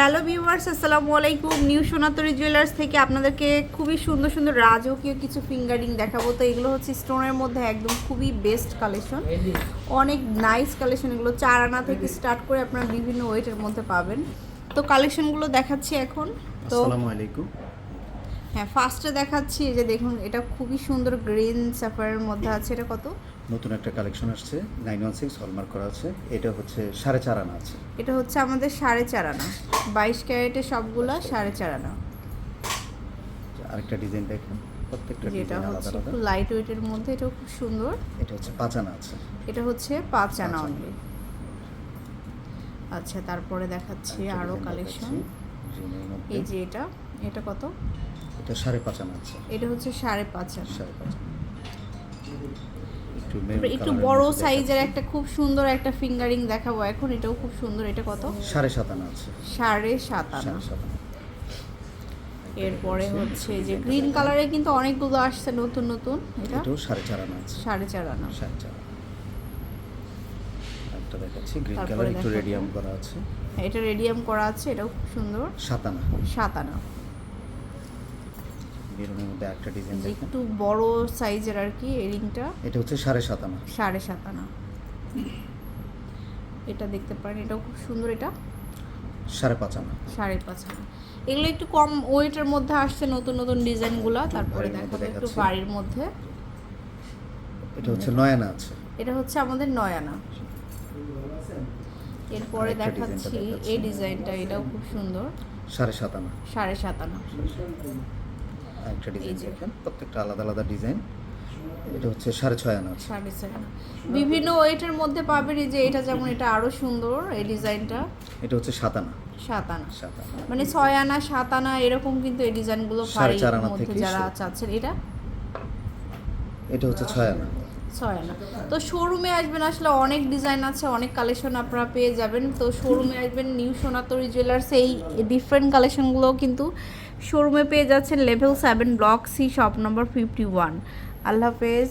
Hello viewers আসসালামু আলাইকুম। New Sonatori jewellers থেকে আপনাদেরকে খুবই সুন্দর সুন্দর রাজকীয় কিছু ফিঙ্গারিং দেখাবো। তো এগুলো হচ্ছে স্টোনের মধ্যে একদম খুবই বেস্ট কালেকশন অনেক নাইস কালেকশন এগুলো। চার আনা থেকে স্টার্ট করে আপনারা বিভিন্ন ওয়েটের মধ্যে পাবেন। তো কালেকশনগুলো দেখাচ্ছি এখন। তো আসসালামু আলাইকুম। হ্যাঁ ফার্স্টে দেখাচ্ছি এই যে দেখুন এটা খুবই সুন্দর গ্রিন সাফারের মধ্যে আছে এটা কত? নতুন একটা কালেকশন আসছে নাইন ওয়ান সিক্স হলমার্ক করা আছে এটা হচ্ছে সাড়ে চার আনা আছে। এটা হচ্ছে আমাদের সাড়ে চার আনা বাইশ ক্যারেটে সবগুলো সাড়ে চার আনা। আরেকটা ডিজাইন দেখেন প্রত্যেকটা যেটা ডিজাইন হচ্ছে লাইট ওয়েটের মধ্যে এটাও খুব সুন্দর। এটা হচ্ছে পাঁচ আনা আছে। এটা হচ্ছে পাঁচ আনা অনলি আচ্ছা তারপরে দেখাচ্ছি আরও কালেকশন এই যে এটা এটা কত? এটা সাড়ে পাঁচ আনা আছে। এটা হচ্ছে সাড়ে পাঁচ আনা। সাড়ে পাঁচ একটু বড় সাইজের একটা খুব সুন্দর একটা ফিঙ্গারিং দেখাবো এখন। এটাও খুব সুন্দর। এটা কত? সাড়ে সাত আনা আছে। সাড়ে সাত আনা। এরপরে হচ্ছে যে গ্রিন কালারে কিন্তু অনেকগুলো আসছে নতুন নতুন। এটা সাড়ে চার আনা আছে। সাড়ে চার আনা। সাড়ে চার আনা। একটা দেখাচ্ছি। গ্রিন তারপরে কালার একটু রেডিয়াম করা আছে। এটা রেডিয়াম করা আছে। এটাও খুব সুন্দর। সাত আনা। সাত আনা। বেরোনের মধ্যে একটা ডিজাইন দেখেন। একটু বড় সাইজের আর কি এই রিংটা এটা হচ্ছে সাড়ে সাত আনা। সাড়ে সাত আনা। এটা দেখতে পারেন এটাও খুব সুন্দর এটা। সাড়ে পাঁচ আনা। সাড়ে পাঁচ আনা। এগুলো একটু কম ওয়েটের মধ্যে আসছে নতুন নতুন ডিজাইনগুলো। তারপরে দেখাবো একটু বাড়ির মধ্যে। এটা হচ্ছে নয় আনা আছে। এটা হচ্ছে আমাদের নয় আনা। এরপরে দেখাচ্ছি। এই ডিজাইনটা এটাও খুব সুন্দর। সাড়ে সাত আনা। সাড়ে সাত আনা। একটা ডিজাইন। দেখেন প্রত্যেকটা আলাদা আলাদা ডিজাইন এটা হচ্ছে সাড়ে ছয় আনা সাড়ে ছয় আনা। বিভিন্ন ওয়েটের মধ্যে পাবেন এই যে এটা যেমন এটা আরও সুন্দর এই ডিজাইনটা এটা হচ্ছে সাত আনা। সাত আনা। মানে ছয় আনা সাত আনা এরকম কিন্তু এই ডিজাইনগুলো আনা মধ্যে থেকে যারা চাচ্ছেন। এটা? এটা হচ্ছে ছয় আনা। ছয় আনা। তো শোরুমে আসবেন আসলে অনেক ডিজাইন আছে অনেক কালেকশন আপনারা পেয়ে যাবেন। তো শোরুমে আসবেন নিউ সোনাতরি জুয়েলার্স এই ডিফারেন্ট কালেকশনগুলো কিন্তু শোরুমে পেয়ে যাচ্ছেন level seven block C shop number fifty one আল্লাহ হাফেজ।